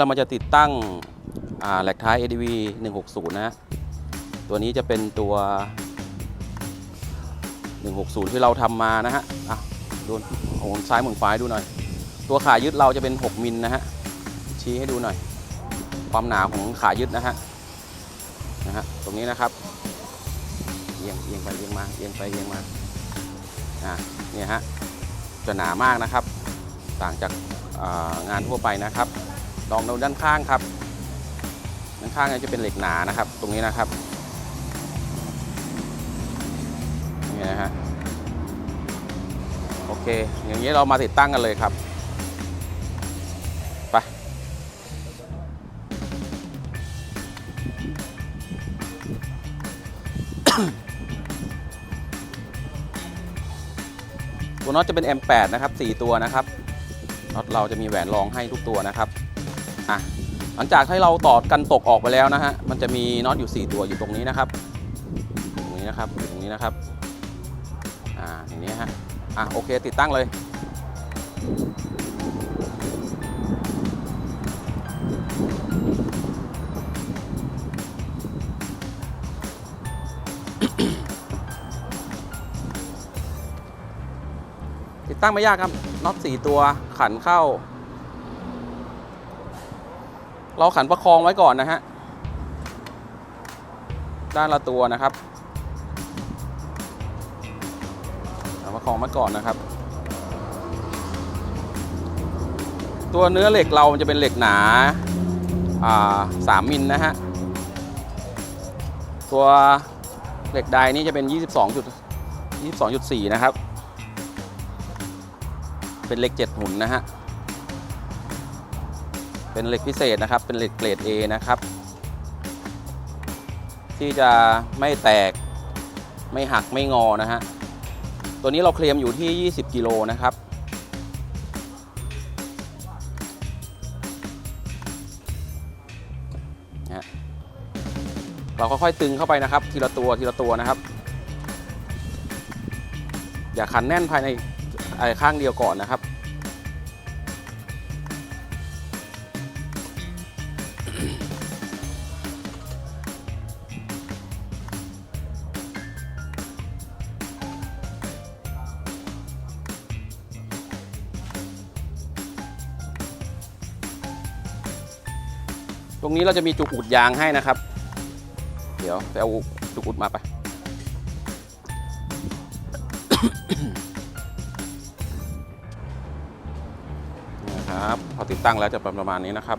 เรามาจะติดตั้งแหลกท้าย ADV 160นะฮะตัวนี้จะเป็นตัว 160 ที่เราทำมานะฮะอะดูโอ้ซ้ายมือฟ้ายดูหน่อย ตัวขายึดเราจะเป็น 6 มิลนะฮะ ชี้ให้ดูหน่อย ความหนาของขายึดนะฮะ นะฮะ ตรงนี้นะครับ เอียงเอียงไปเอียงมา เอียงไปเอียงมา อะเนี่ยฮะ จะหนามากนะครับ ต่างจากงานทั่วไปนะครับ ลองดูด้านข้างครับด้านข้างเนี่ยจะเป็นเหล็กหนานะครับ ตรงนี้นะครับนี่นะฮะโอเค อย่างนี้เรามาติดตั้งกันเลยครับไปตัวน็อตจะเป็น M8 นะครับ 4 ตัวนะครับน็อตเราจะมีแหวนรองให้ทุกตัวนะครับ อะหลังจากให้เราตอดกันตกออกไปแล้วนะฮะมันจะมีน็อตอยู่ 4 ตัวอยู่ตรงนี้นะครับ ตรงนี้นะครับอยู่ตรงนี้นะครับอ่าอย่างนี้ฮะอะโอเคติดตั้งเลยติดตั้งไม่ยากครับน็อต4ตัวขันเข้า เราขันประคองไว้ก่อนนะฮะ ด้านละตัวนะครับประคองไว้ก่อนนะครับ ตัวเนื้อเหล็กเรามันจะเป็นเหล็กหนาสามมิลนะฮะ ตัวเหล็กไดนี่จะเป็น 22.22.4 นะครับ เป็นเหล็ก 7 หุ่นนะฮะ เป็นเหล็กพิเศษนะครับ เป็นเหล็กเกรด A นะครับ ที่จะไม่แตกไม่หักไม่งอนะฮะ ตัวนี้เราเคลมอยู่ที่ 20 กิโลนะครับนะฮะเราค่อยๆตึงเข้าไปนะครับ ทีละตัวทีละตัวนะครับ อย่าขันแน่นภายในไอ้ข้างเดียวก่อนนะครับ ตรงนี้เราจะมีจุกอุดยางให้นะครับ เดี๋ยวไปเอาจุกอุดมาไป นะครับ พอติดตั้งแล้วจะประมาณนี้นะครับ